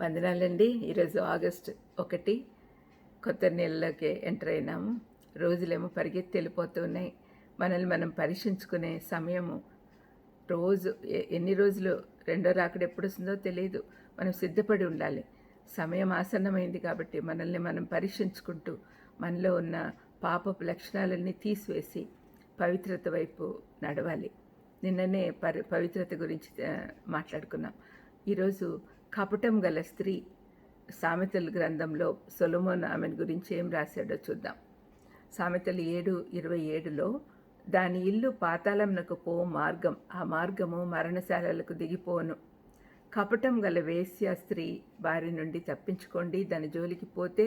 వందనాలండి ఈరోజు ఆగస్ట్ ఒకటి. కొత్త నెలలోకి ఎంటర్ అయినాము రోజులేమో పరిగెత్తి వెళ్ళిపోతూ ఉన్నాయి. మనల్ని మనం పరీక్షించుకునే సమయము రోజు ఎన్ని రోజులు రెండో రాకడ ఎప్పుడు వస్తుందో తెలియదు మనం సిద్ధపడి ఉండాలి. సమయం ఆసన్నమైంది కాబట్టి మనల్ని మనం పరీక్షించుకుంటూ మనలో ఉన్న పాపపు లక్షణాలన్నీ తీసివేసి పవిత్రత వైపు నడవాలి. నిన్ననే పరి పవిత్రత గురించి మాట్లాడుకున్నాం. ఈరోజు కపటం గల స్త్రీ సామెతల గ్రంథంలో సొలొమోన్ ఆమెను గురించి ఏం రాశాడో చూద్దాం. సామెతలు ఏడు ఇరవై ఏడులో దాని ఇల్లు పాతాళంనకు పో మార్గం ఆ మార్గము మరణశాలలకు దిగిపోను. కపటం గల వేశ్య స్త్రీ వారి నుండి తప్పించుకోండి దాని జోలికి పోతే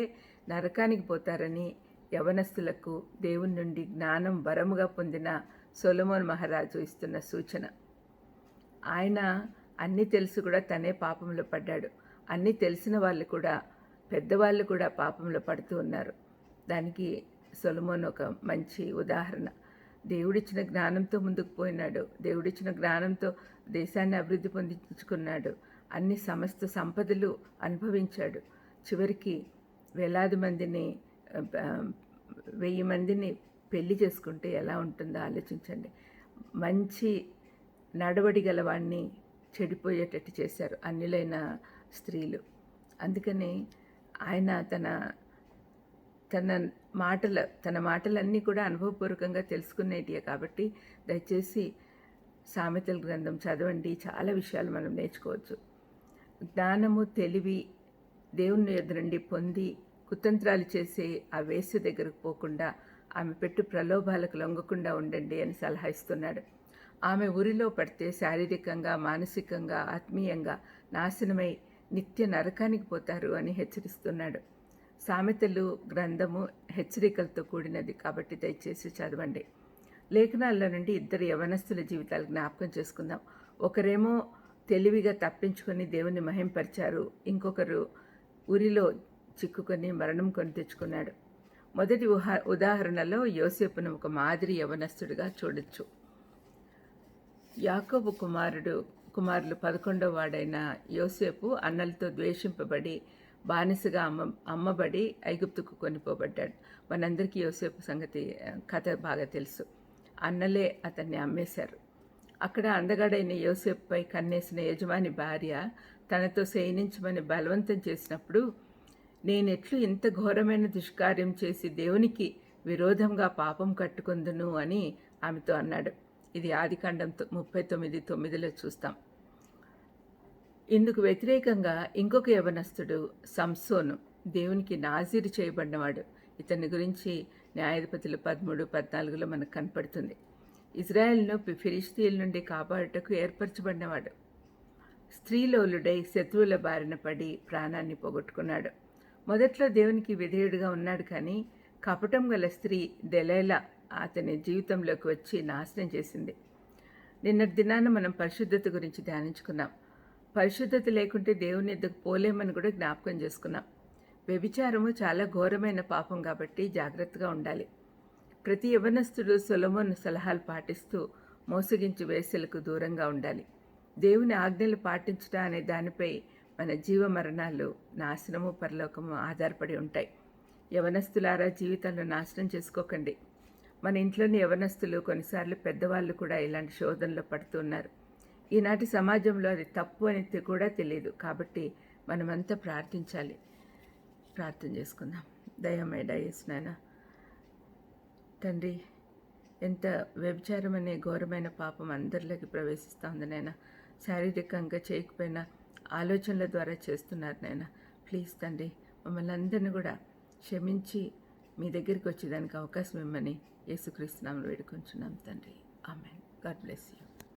నరకానికి పోతారని యవనస్తులకు దేవుని నుండి జ్ఞానం వరముగా పొందిన సొలమోన్ మహారాజు ఇస్తున్న సూచన. ఆయన అన్నీ తెలుసు కూడా తనే పాపంలో పడ్డాడు. అన్నీ తెలిసిన వాళ్ళు కూడా పెద్దవాళ్ళు కూడా పాపంలో పడుతూ ఉన్నారు. దానికి సొలమోన్ ఒక మంచి ఉదాహరణ. దేవుడిచ్చిన జ్ఞానంతో ముందుకు పోయినాడు. దేవుడిచ్చిన జ్ఞానంతో దేశాన్ని అభివృద్ధి పొందించుకున్నాడు. అన్ని సమస్త సంపదలు అనుభవించాడు. చివరికి వేలాది మందిని వెయ్యి మందిని పెళ్ళి చేసుకుంటే ఎలా ఉంటుందో ఆలోచించండి. మంచి నడవడి గలవాడిని చెడిపోయేటట్టు చేశారు అన్యులైన స్త్రీలు. అందుకని ఆయన తన తన మాటల తన మాటలన్నీ కూడా అనుభవపూర్వకంగా తెలుసుకునేటియే కాబట్టి దయచేసి సామెతల గ్రంథం చదవండి. చాలా విషయాలు మనం నేర్చుకోవచ్చు. జ్ఞానము తెలివి దేవుని ఎదురండి పొంది కుతంత్రాలు చేసే ఆ వేసు దగ్గరకు పోకుండా ఆమె పెట్టు ప్రలోభాలకు లొంగకుండా ఉండండి అని సలహా ఇస్తున్నాడు. ఆమె ఉరిలో పడితే శారీరకంగా మానసికంగా ఆత్మీయంగా నాశనమై నిత్య నరకానికి పోతారు అని హెచ్చరిస్తున్నాడు. సామెతలు గ్రంథము హెచ్చరికలతో కూడినది కాబట్టి దయచేసి చదవండి. లేఖనాల్లో నుండి ఇద్దరు యవనస్తుల జీవితాలు జ్ఞాపకం చేసుకుందాం. ఒకరేమో తెలివిగా తప్పించుకొని దేవుని మహింపరిచారు. ఇంకొకరు ఉరిలో చిక్కుకొని మరణం కొని తెచ్చుకున్నాడు. మొదటి ఉహా ఉదాహరణలో యోసేపును ఒక మాదిరి యవనస్తుడిగా చూడొచ్చు. యాకోబు కుమారుడు కుమారులు పదకొండవ వాడైన యోసేపు అన్నలతో ద్వేషింపబడి బానిసగా అమ్మ అమ్మబడి ఐగుప్తుకు కొనిపోబడ్డాడు. మనందరికీ యోసేపు సంగతి కథ బాగా తెలుసు. అన్నలే అతన్ని అమ్మేశారు. అక్కడ అందగాడైన యోసేపుపై కన్నేసిన యజమాని భార్య తనతో శయనించమని బలవంతం చేసినప్పుడు నేనెట్లు ఇంత ఘోరమైన దుష్కార్యం చేసి దేవునికి విరోధంగా పాపం కట్టుకుందును అని ఆమెతో అన్నాడు. ఇది ఆదికాండం ముప్పై తొమ్మిది తొమ్మిదిలో చూస్తాం. ఇందుకు వ్యతిరేకంగా ఇంకొక యవనస్తుడు సంసోను దేవునికి నాజీరు చేయబడినవాడు. ఇతని గురించి న్యాయాధిపతులు పదమూడు పద్నాలుగులో మనకు కనపడుతుంది. ఇజ్రాయెల్ను ఫిలిస్తీన్ల నుండి కాపాడుటకు ఏర్పరచబడినవాడు. స్త్రీలోలుడై శత్రువుల బారిన పడి ప్రాణాన్ని పోగొట్టుకున్నాడు. మొదట్లో దేవునికి విధేయుడిగా ఉన్నాడు కానీ కపటం గల స్త్రీ దెలైలా అతని జీవితంలోకి వచ్చి నాశనం చేసింది. నిన్నటి దినాన మనం పరిశుద్ధత గురించి ధ్యానించుకున్నాం. పరిశుద్ధత లేకుంటే దేవుని ఎద్దకు పోలేమని కూడా జ్ఞాపకం చేసుకున్నాం. వ్యభిచారము చాలా ఘోరమైన పాపం కాబట్టి జాగ్రత్తగా ఉండాలి. ప్రతి యవనస్తుడు సులభం సలహాలు పాటిస్తూ మోసగించి వేసలకు దూరంగా ఉండాలి. దేవుని ఆజ్ఞలు పాటించడం అనే దానిపై మన జీవ మరణాలు నాశనము పరలోకము ఆధారపడి ఉంటాయి. యవనస్తులారా జీవితాలను నాశనం చేసుకోకండి. మన ఇంట్లోని యవనస్తులు కొన్నిసార్లు పెద్దవాళ్ళు కూడా ఇలాంటి శోధనలో పడుతున్నారు. ఈనాటి సమాజంలో అది తప్పు అని కూడా తెలియదు కాబట్టి మనమంతా ప్రార్థించాలి. ప్రార్థన చేసుకుందాం. దయమేడ నాయనా తండ్రి ఎంత వ్యభిచారం అనే ఘోరమైన పాపం అందరిలోకి ప్రవేశిస్తూ ఉంది నాయన. శారీరకంగా చేయకపోయినా ఆలోచనల ద్వారా చేస్తున్నారు నాయన. ప్లీజ్ తండ్రి మమ్మల్ని అందరిని కూడా క్షమించి మీ దగ్గరికి వచ్చేదానికి అవకాశం ఇమ్మని యేసుక్రీస్తునామలు వేడుకొంచున్నాం తండ్రి. ఆమెన్. God bless you.